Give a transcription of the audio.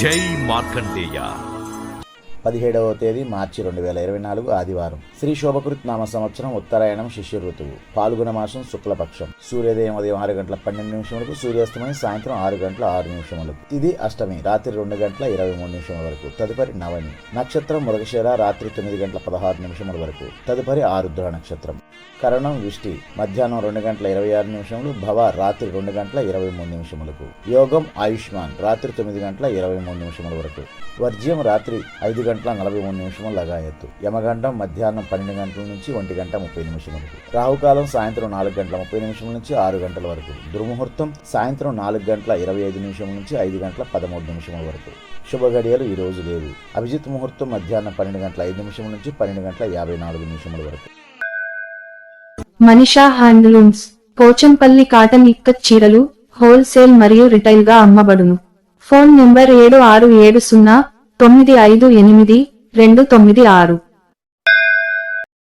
జై మార్కండేయ. పదిహేడవ తేదీ మార్చి రెండు వేల ఇరవై నాలుగు ఆదివారం. శ్రీ శోభకృత్ నామ సంవత్సరం ఉత్తరాయణం శిష్య ఋతువు పాల్గొన మాసం శుక్లపక్షం. సూర్యోదయం ఉదయం ఆరు గంటల పన్నెండు నిమిషములకు సూర్యాస్తమయం సాయంత్రం ఆరు గంటల ఆరు నిమిషములకు. ఇది అష్టమి రాత్రి రెండు గంటల ఇరవై మూడు నిమిషముల వరకు. తదుపరి నవమి. నక్షత్రం మృగశిర రాత్రి తొమ్మిది గంటల పదహారు నిమిషముల వరకు. తదుపరి ఆరుద్ర నక్షత్రం. కరణం విష్టి. మధ్యాహ్నం రెండు గంటల ఇరవై ఆరు నిమిషములు భవ రాత్రి రెండు గంటల ఇరవై మూడు నిమిషములకు. యోగం ఆయుష్మాన్. రాత్రి తొమ్మిది గంటల ఇరవై మూడు నిమిషముల వరకు. వర్జ్యం రాత్రి ఐదు గంటల నలభై మూడు నిమిషం లగాయత్తు యమగండం మధ్యాహ్నం పన్నెండు గంటల నుంచి ఒంటి గంట ముప్పై నిమిషములకు రాహుకాలం సాయంత్రం నాలుగు గంటల ముప్పై నిమిషం నుంచి ఆరు గంటల వరకు. దుర్ముహూర్తం సాయంత్రం నాలుగు గంటల ఇరవై ఐదు నిమిషం నుంచి ఐదు గంటల పదమూడు నిమిషం వరకు. శుభ గడియలు ఈ రోజు లేవు. అభిజిత్ ముహూర్తం మధ్యాహ్నం పన్నెండు గంటల ఐదు నిమిషం నుంచి పన్నెండు గంటల యాభై నాలుగు నిమిషముల వరకు. మనిషా హ్యాండ్లూమ్స్ పోచంపల్లి కాటన్ ఇక్కత్ చీరలు హోల్సేల్ మరియు రిటైల్గా అమ్మబడును. ఫోన్ నెంబర్ ఏడు ఆరు ఏడు సున్నా తొమ్మిది ఐదు ఎనిమిది రెండు తొమ్మిది ఆరు